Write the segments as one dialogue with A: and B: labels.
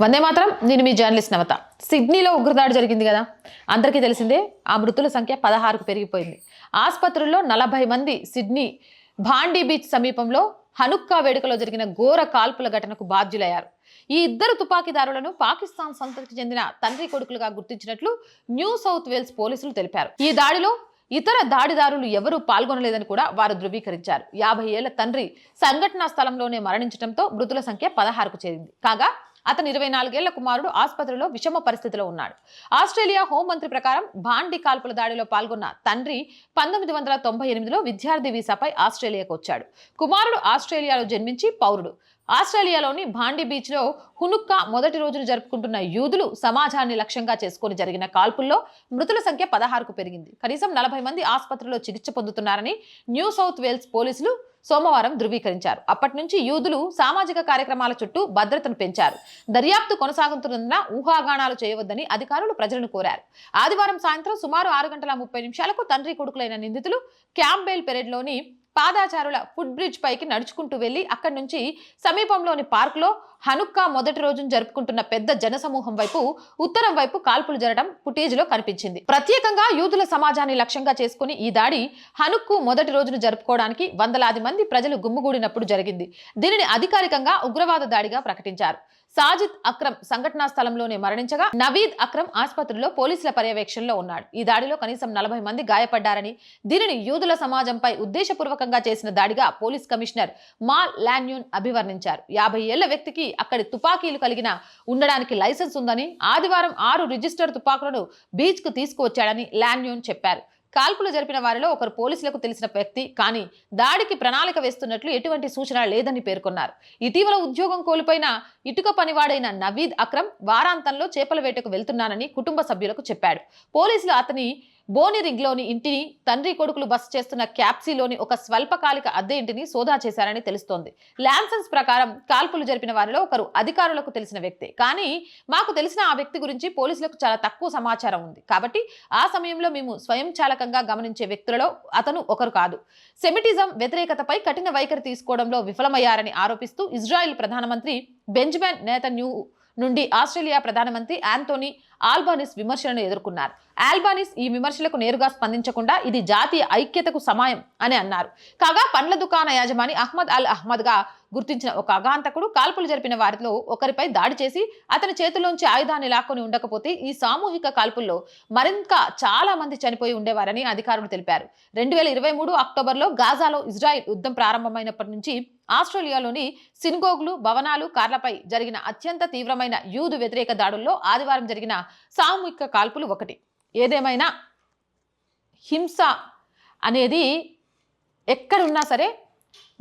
A: వందే మాత్రం నేను మీ జర్నలిస్ట్ నవత. సిడ్నీలో ఉగ్రదాడి జరిగింది కదా? అందరికీ తెలిసిందే ఆ మృతుల సంఖ్య పదహారుకు పెరిగిపోయింది. ఆసుపత్రుల్లో నలభై మంది సిడ్నీ భాండీ బీచ్ సమీపంలో హనుక్కా వేడుకలో జరిగిన ఘోర కాల్పుల ఘటనకు బాధ్యులయ్యారు. ఈ ఇద్దరు తుపాకీదారులను పాకిస్తాన్ సంతతికి చెందిన తండ్రి కొడుకులుగా గుర్తించినట్లు న్యూ సౌత్ వేల్స్ పోలీసులు తెలిపారు. ఈ దాడిలో ఇతర దాడిదారులు ఎవరూ పాల్గొనలేదని కూడా వారు ధృవీకరించారు. యాభై ఏళ్ళ తండ్రి సంఘటనా స్థలంలోనే మరణించడంతో మృతుల సంఖ్య పదహారుకు చేరింది. కాగా అతని ఇరవై నాలుగేళ్ళ కుమారుడు ఆసుపత్రిలో విషమ పరిస్థితిలో ఉన్నాడు. ఆస్ట్రేలియా హోంమంత్రి ప్రకారం భాండి కాల్పుల దాడిలో పాల్గొన్న తండ్రి పంతొమ్మిది వందల తొంభై ఎనిమిదిలో విద్యార్థి వీసాపై ఆస్ట్రేలియాకు వచ్చాడు. కుమారుడు ఆస్ట్రేలియాలో జన్మించి పౌరుడు. ఆస్ట్రేలియాలోని భాండి బీచ్లో హునుక్కా మొదటి రోజును జరుపుకుంటున్న యూదులు సమాజాన్ని లక్ష్యంగా చేసుకుని జరిగిన కాల్పుల్లో మృతుల సంఖ్య పదహారుకు పెరిగింది. కనీసం నలభై మంది ఆసుపత్రిలో చికిత్స పొందుతున్నారని న్యూ సౌత్ వేల్స్ పోలీసులు సోమవారం ధృవీకరించారు. అప్పటి నుంచి యూదులు సామాజిక కార్యక్రమాల చుట్టూ భద్రతను పెంచారు. దర్యాప్తు కొనసాగుతున్నందున ఊహాగానాలు చేయవద్దని అధికారులు ప్రజలను కోరారు. ఆదివారం సాయంత్రం సుమారు ఆరు గంటల ముప్పై నిమిషాలకు తండ్రి కొడుకులైన నిందితులు క్యాంబేల్ పెరేడ్లోని పాదాచారుల ఫుట్ బ్రిడ్జ్ పైకి నడుచుకుంటూ వెళ్ళి అక్కడి నుంచి సమీపంలోని పార్కులో హనుక్కా మొదటి రోజును జరుపుకుంటున్న పెద్ద జనసమూహం వైపు ఉత్తరం వైపు కాల్పులు జరగడం ఫుటేజ్లో కనిపించింది. ప్రత్యేకంగా యూదుల సమాజాన్ని లక్ష్యంగా చేసుకుని ఈ దాడి హనుక్కు మొదటి రోజును జరుపుకోవడానికి వందలాది మంది ప్రజలు గుమ్ముగూడినప్పుడు జరిగింది. దీనిని అధికారికంగా ఉగ్రవాద దాడిగా ప్రకటించారు. సాజిద్ అక్రమ్ సంఘటనా స్థలంలోనే మరణించగా నవీద్ అక్రమ్ ఆసుపత్రిలో పోలీసుల పర్యవేక్షణలో ఉన్నాడు. ఈ దాడిలో కనీసం నలభై మంది గాయపడ్డారని దీనిని యూదుల సమాజంపై ఉద్దేశపూర్వకంగా చేసిన దాడిగా పోలీస్ కమిషనర్ మా లాన్యూన్ అభివర్ణించారు. యాభై ఏళ్ళ వ్యక్తికి అక్కడి తుపాకీలు కలిగిన ఉండడానికి లైసెన్స్ ఉందని ఆదివారం ఆరు రిజిస్టర్ తుపాకులను బీచ్కు తీసుకువచ్చాడని లాన్యూన్ చెప్పారు. కాల్పులు జరిపిన వారిలో ఒకరు పోలీసులకు తెలిసిన వ్యక్తి కానీ దాడికి ప్రణాళిక వేస్తున్నట్లు ఎటువంటి సూచన లేదని పేర్కొన్నారు. ఇటీవల ఉద్యోగం కోల్పోయిన ఇటుక పనివాడైన నవీద్ అక్రమ్ వారాంతంలో చేపల వేటకు వెళ్తున్నానని కుటుంబ సభ్యులకు చెప్పాడు. పోలీసులు అతని బోనిరింగ్లోని ఇంటిని తండ్రి కొడుకులు బస చేస్తున్న క్యాప్సీలోని ఒక స్వల్పకాలిక అద్దె ఇంటిని సోదా చేశారని తెలుస్తోంది. ల్యాన్సన్స్ ప్రకారం కాల్పులు జరిపిన వారిలో ఒకరు అధికారులకు తెలిసిన వ్యక్తే. కానీ మాకు తెలిసిన ఆ వ్యక్తి గురించి పోలీసులకు చాలా తక్కువ సమాచారం ఉంది. కాబట్టి ఆ సమయంలో మేము స్వయంచాలకంగా గమనించే వ్యక్తులలో అతను ఒకరు కాదు. సెమిటిజం వ్యతిరేకతపై కఠిన వైఖరి తీసుకోవడంలో విఫలమయ్యారని ఆరోపిస్తూ ఇజ్రాయెల్ ప్రధానమంత్రి బెంజమిన్ నేతన్యూ నుండి ఆస్ట్రేలియా ప్రధానమంత్రి యాంటోనీ ఆల్బానిస్ విమర్శలను ఎదుర్కొన్నారు. ఆల్బానిస్ ఈ విమర్శలకు నేరుగా స్పందించకుండా ఇది జాతీయ ఐక్యతకు సమాయం అని అన్నారు. కాగా పండ్ల దుకాణ యాజమాని అహ్మద్ అల్ అహ్మద్గా గుర్తించిన ఒక అగాంతకుడు కాల్పులు జరిపిన వారిలో ఒకరిపై దాడి చేసి అతని చేతిలోంచి ఆయుధాన్ని లాక్కొని ఉండకపోతే ఈ సామూహిక కాల్పుల్లో మరింత చాలా మంది చనిపోయి ఉండేవారని అధికారులు తెలిపారు. రెండు వేల ఇరవై మూడు అక్టోబర్లో గాజాలో ఇజ్రాయెల్ యుద్ధం ప్రారంభమైనప్పటి నుంచి ఆస్ట్రేలియాలోని సిన్గోగ్లు భవనాలు కార్లపై జరిగిన అత్యంత తీవ్రమైన యూదు వ్యతిరేక దాడుల్లో ఆదివారం జరిగిన సామూహిక కాల్పులు ఒకటి. ఏదేమైనా హింస అనేది ఎక్కడున్నా సరే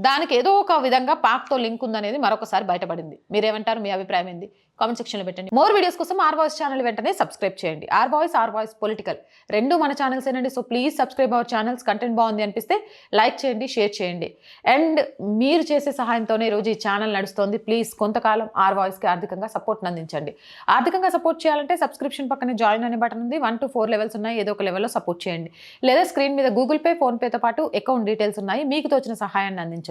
A: దానికి ఏదో ఒక విధంగా పాక్తో లింక్ ఉందనేది మరొకసారి బయటపడింది. మీరేమంటారు? మీ అభిప్రాయం ఏంది? కామెంట్ సెక్షన్లో పెట్టండి. మోర్ వీడియోస్ కోసం ఆర్ వాయిస్ ఛానల్ వెంటనే సబ్స్క్రైబ్ చేయండి. R voice R voice political రెండు మన ఛానల్స్ ఏనండి. So please subscribe our channels content బాగుంది అనిపిస్తే లైక్ చేయండి షేర్ చేయండి. అండ్ మీరు చేసే సహాయంతోనే రోజు ఈ ఛానల్ నడుస్తోంది. ప్లీజ్ కొంతకాలం ఆర్ వాయిస్కి ఆర్థికంగా సపోర్ట్ అందించండి. ఆర్థికంగా సపోర్ట్ చేయాలంటే సబ్స్క్రిప్షన్ పక్కనే జాయిన్ అనే బటన్ ఉంది. వన్ టు ఫోర్ లెవెల్స్ ఉన్నాయి. ఏదో ఒక లెవెల్లో సపోర్ట్ చేయండి. లేదా స్క్రీన్ మీద గూగుల్ పే ఫోన్పేతో పాటు అకౌంట్ డీటెయిల్స్ ఉన్నాయి. మీకు తోచిన సహాయాన్ని అందించండి.